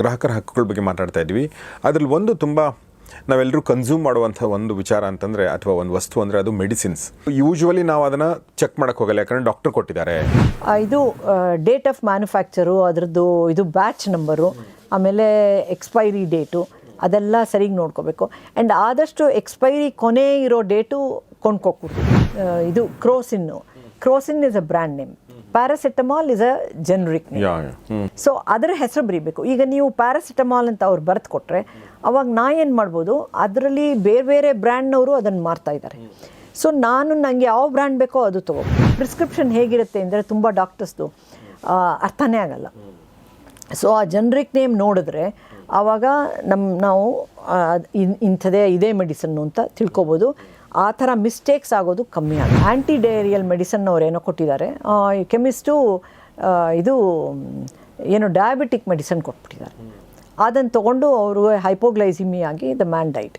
ಗ್ರಾಹಕರ ಹಕ್ಕುಗಳ ಬಗ್ಗೆ ಮಾತಾಡ್ತಾ ಇದ್ವಿ ಅದರಲ್ಲಿ ಒಂದು ತುಂಬ ನಾವೆಲ್ಲರೂ ಕನ್ಸ್ಯೂಮ್ ಮಾಡುವಂಥ ಒಂದು ವಿಚಾರ ಅಂತಂದರೆ ಅಥವಾ ಒಂದು ವಸ್ತು ಅಂದರೆ ಅದು ಮೆಡಿಸಿನ್ಸ್ ಯೂಶ್ವಲಿ ನಾವು ಅದನ್ನು ಚೆಕ್ ಮಾಡೋಕ್ಕೆ ಹೋಗಲ್ಲ, ಯಾಕಂದರೆ ಡಾಕ್ಟರ್ ಕೊಟ್ಟಿದ್ದಾರೆ. ಇದು ಡೇಟ್ ಆಫ್ ಮ್ಯಾನುಫ್ಯಾಕ್ಚರು ಅದರದ್ದು ಇದು ಬ್ಯಾಚ್ ನಂಬರು ಆಮೇಲೆ ಎಕ್ಸ್ಪೈರಿ ಡೇಟು ಅದೆಲ್ಲ ಸರಿಗೆ ನೋಡ್ಕೋಬೇಕು. ಆ್ಯಂಡ್ ಆದಷ್ಟು ಎಕ್ಸ್ಪೈರಿ ಕೊನೆ ಇರೋ ಡೇಟು ಕೊಂಡ್ಕೋಕೂಡ್ದು ಇದು Crocin Crocin is a brand name paracetamol is a generic so ಅದರ ಹೆಸರು ಬರೀಬೇಕು. ಈಗ ನೀವು ಪ್ಯಾರಾಸಿಟಮಾಲ್ ಅಂತ ಅವ್ರು ಬರೆದು ಕೊಟ್ಟರೆ ಅವಾಗ ನಾ ಏನು ಮಾಡ್ಬೋದು ಅದರಲ್ಲಿ ಬೇರೆ ಬೇರೆ ಬ್ರ್ಯಾಂಡ್ನವರು ಅದನ್ನು ಮಾರ್ತಾ ಇದ್ದಾರೆ ಸೊ ನಾನು ನನಗೆ ಯಾವ ಬ್ರ್ಯಾಂಡ್ ಬೇಕೋ ಅದು ತಗೋ. ಪ್ರಿಸ್ಕ್ರಿಪ್ಷನ್ ಹೇಗಿರುತ್ತೆ ಅಂದರೆ ತುಂಬ ಡಾಕ್ಟರ್ಸ್ದು ಅರ್ಥನೇ ಆಗಲ್ಲ. ಸೊ ಆ ಜನರಿಕ್ ನೇಮ್ ನೋಡಿದ್ರೆ ಆವಾಗ ನಮ್ಮ ನಾವು ಇನ್- ಇಂಥದೇ ಇದೇ ಮೆಡಿಸನ್ನು ಅಂತ ತಿಳ್ಕೊಬೋದು. ಆ ಥರ ಮಿಸ್ಟೇಕ್ಸ್ ಆಗೋದು ಕಮ್ಮಿ ಆಗುತ್ತೆ ಆ್ಯಂಟಿ ಡೈರಿಯಲ್ ಮೆಡಿಸನ್ ಏನೋ ಕೊಟ್ಟಿದ್ದಾರೆ. ಕೆಮಿಸ್ಟು ಇದು, ಏನು ಡಯಾಬಿಟಿಕ್ ಮೆಡಿಸನ್ ಕೊಟ್ಬಿಟ್ಟಿದ್ದಾರೆ. ಅದನ್ನು ತೊಗೊಂಡು ಅವರು ಹೈಪೋಗ್ಲೈಸಿಮಿ ಆಗಿ ದ ಮ್ಯಾನ್ ಡೈಟ್